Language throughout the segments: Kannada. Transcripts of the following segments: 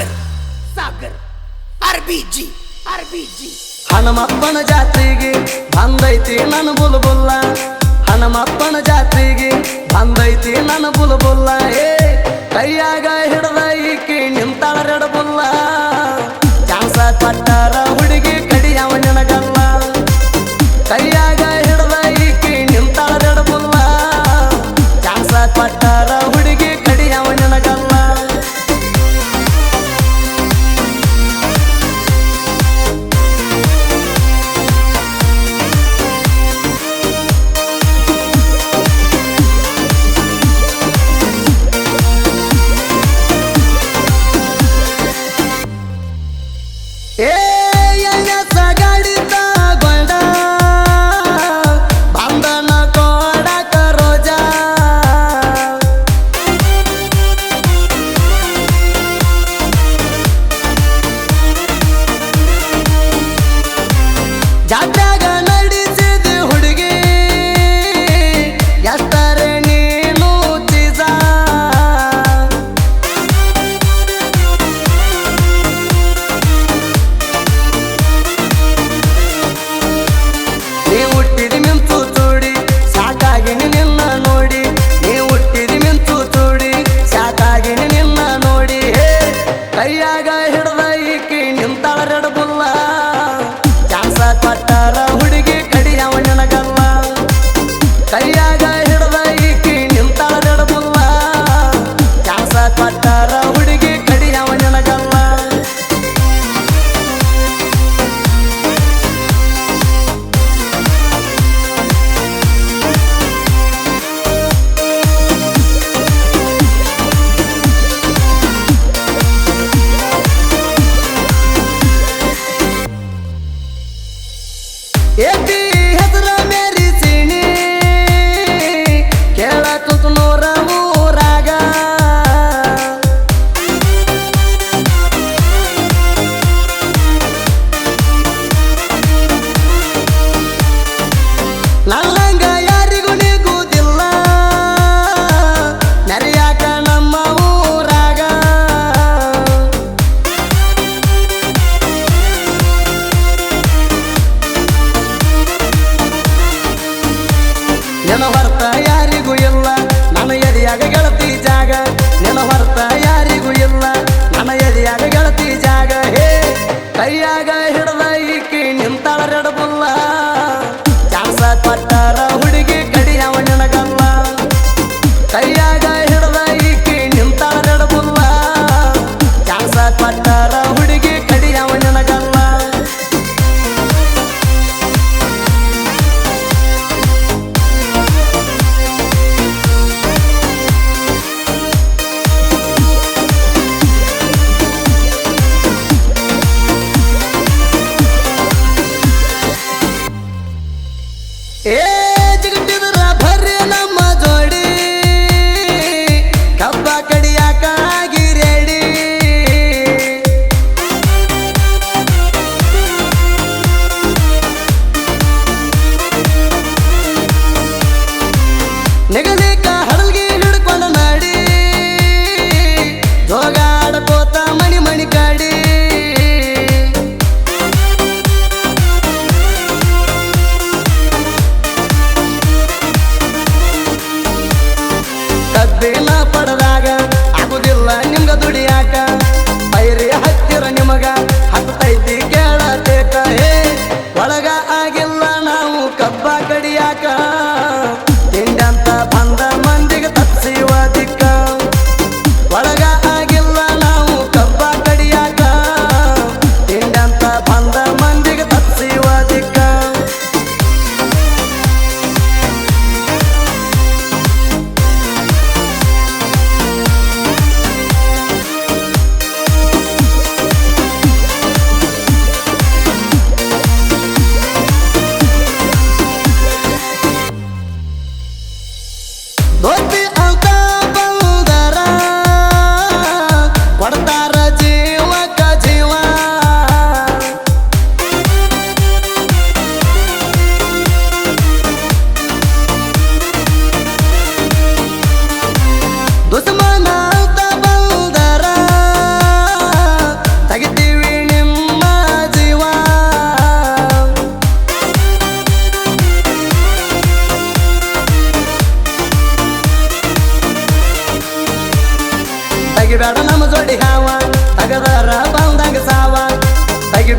Sagar Sagar. R B G R B G ಹನುಮಪ್ಪನ ಜಾತ್ರೆಗೆ ಬಂದೈತಿ ನನ್ನ ಬುಲ್ಬುಲ್ಲ. ಹನುಮಪ್ಪನ ಜಾತ್ರೆಗೆ ಬಂದೈತಿ ನನ್ನ ಬುಲ್ಬುಲ್ಲ. ಏ, ಕೈಯಾಗ ಹಿಡದ ಈಕೆ ನಿಂತಾಳ ರೆಡಬುಲ್ಲ ಪಟ್ಟಾರ ಹುಡುಗಿ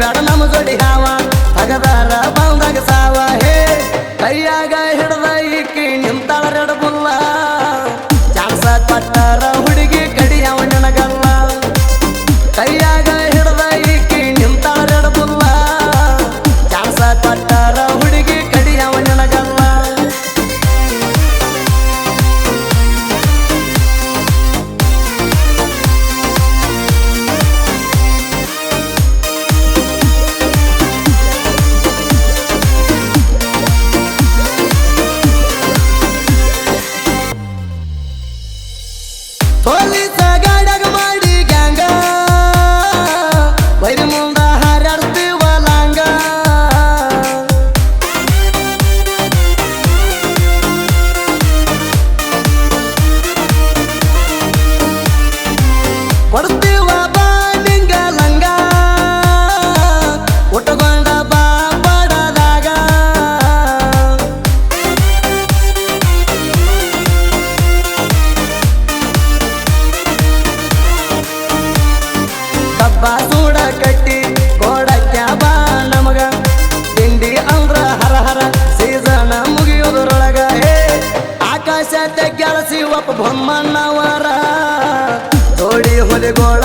ಬೇಡ ನಮ್ಮ ಜೋಡಿ ಹಾವ. ತಗದಾರ ಬಾಲ್ದಾಗ ಸಾವ. ಹೇ ಕೈಯಾಗ ಹಿಡ್ದ ಈಕಿ ನಿಂತಾಳ ಸತೆ ಗೆಳಸಿ ಒಪ್ಪ ಬೊಮ್ಮಣ್ಣವರ ತೋಡಿ ಹೊಲಿಗೋಳ